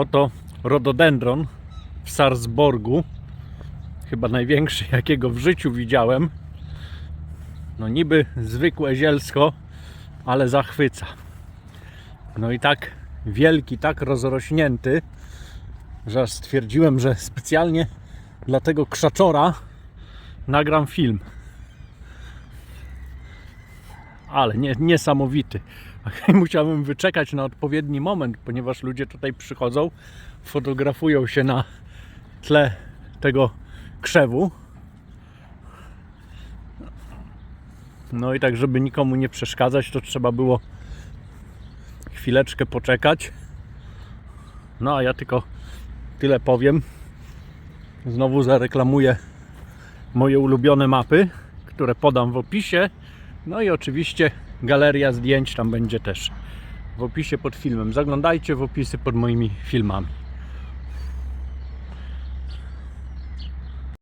Oto rododendron w Sarsborgu. Chyba największy, jakiego w życiu widziałem. No niby zwykłe zielsko, ale zachwyca. No i tak wielki, tak rozrośnięty, że stwierdziłem, że specjalnie dla tego krzaczora nagram film. Ale nie, niesamowity. Musiałem wyczekać na odpowiedni moment, ponieważ ludzie tutaj przychodzą, fotografują się na tle tego krzewu. No i tak, żeby nikomu nie przeszkadzać, to trzeba było chwileczkę poczekać. No a ja tylko tyle powiem. Znowu zareklamuję moje ulubione mapy, które podam w opisie. No i oczywiście galeria zdjęć tam będzie też w opisie pod filmem. Zaglądajcie w opisy pod moimi filmami.